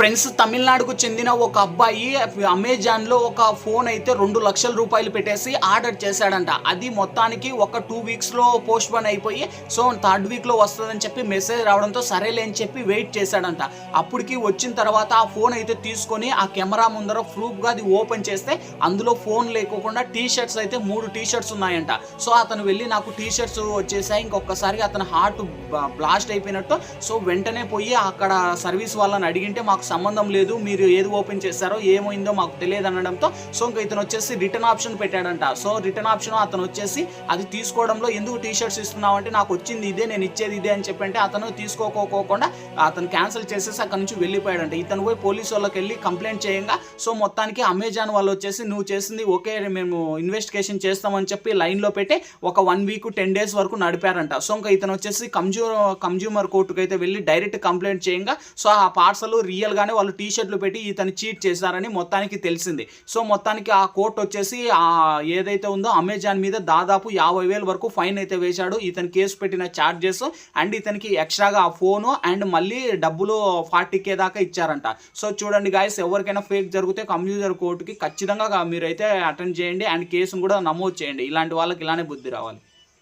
Friends తమిళనాడుకు చెందిన ఒక అబ్బాయి అమెజాన్లో ఒక ఫోన్ అయితే రెండు లక్షల రూపాయలు పెట్టేసి ఆర్డర్ చేశాడంట. అది మొత్తానికి ఒక టూ వీక్స్లో పోస్ట్ పోన్ అయిపోయి సో థర్డ్ వీక్లో వస్తుందని చెప్పి మెసేజ్ రావడంతో సరేలే అని చెప్పి వెయిట్ చేశాడంట. అప్పటికి వచ్చిన తర్వాత ఆ ఫోన్ అయితే తీసుకొని ఆ కెమెరా ముందర ప్రూఫ్గా అది ఓపెన్ చేస్తే అందులో ఫోన్ లేకోకుండా టీ షర్ట్స్ అయితే మూడు టీ షర్ట్స్ ఉన్నాయంట. సో అతను వెళ్ళి నాకు టీ షర్ట్స్ వచ్చేసాయి ఇంకొకసారి అతను హార్ట్ బ్లాస్ట్ అయిపోయినట్టు. సో వెంటనే పోయి అక్కడ సర్వీస్ వాళ్ళని అడిగింటే మాకు సంబంధం లేదు మీరు ఏది ఓపెన్ చేశారో ఏమైందో మాకు తెలియదు అనడంతో సో ఇంకా ఇతను వచ్చేసి రిటర్న్ ఆప్షన్ పెట్టాడంట. సో రిటర్న్ ఆప్షన్ అతను వచ్చేసి అది తీసుకోవడంలో ఎందుకు టీ షర్ట్స్ ఇస్తున్నావు అంటే నాకు వచ్చింది ఇదే నేను ఇచ్చేది ఇదే అని చెప్పంటే అతను తీసుకోకోకుండా అతను క్యాన్సిల్ చేసేసి అక్కడ నుంచి వెళ్ళిపోయాడంట. ఇతను పోయి పోలీసు వాళ్ళకి వెళ్ళి కంప్లైంట్ చేయంగా సో మొత్తానికి అమెజాన్ వాళ్ళు వచ్చేసి నువ్వు చేసింది ఓకే మేము ఇన్వెస్టిగేషన్ చేస్తామని చెప్పి లైన్లో పెట్టి ఒక వన్ వీక్ టెన్ డేస్ వరకు నడిపారంట. సో ఇంకా ఇతను వచ్చేసి కన్జ్యూమర్ కన్జ్యూమర్ కోర్టుకు అయితే వెళ్ళి డైరెక్ట్ కంప్లైంట్ చేయంగా సో ఆ పార్సల్ రియల్గానే వాళ్ళు టీ షర్ట్లు పెట్టి ఇతను చీట్ చేశారని మొత్తానికి తెలిసింది. సో మొత్తానికి ఆ కోర్టు వచ్చేసి ఆ ఏదైతే ఉందో అమెజాన్ మీద దాదాపు యాభై వేల వరకు ఫైన్ అయితే వేశాడు. ఇతను కేసు పెట్టిన ఛార్జెస్ అండ్ ఇతనికి ఎక్స్ట్రాగా ఆ ఫోను అండ్ మళ్ళీ డబ్బులు ఫార్టీ కే దాకా ఇచ్చారంట. సో చూడండి గాయస్ ఎవరికైనా ఫేక్ జరిగితే కమ్యూజర్ కోర్టుకి ఖచ్చితంగా మీరైతే అటెండ్ చేయండి అండ్ కేసును కూడా నమోదు చేయండి. ఇలాంటి వాళ్ళకి ఇలానే బుద్ధి రావాలి.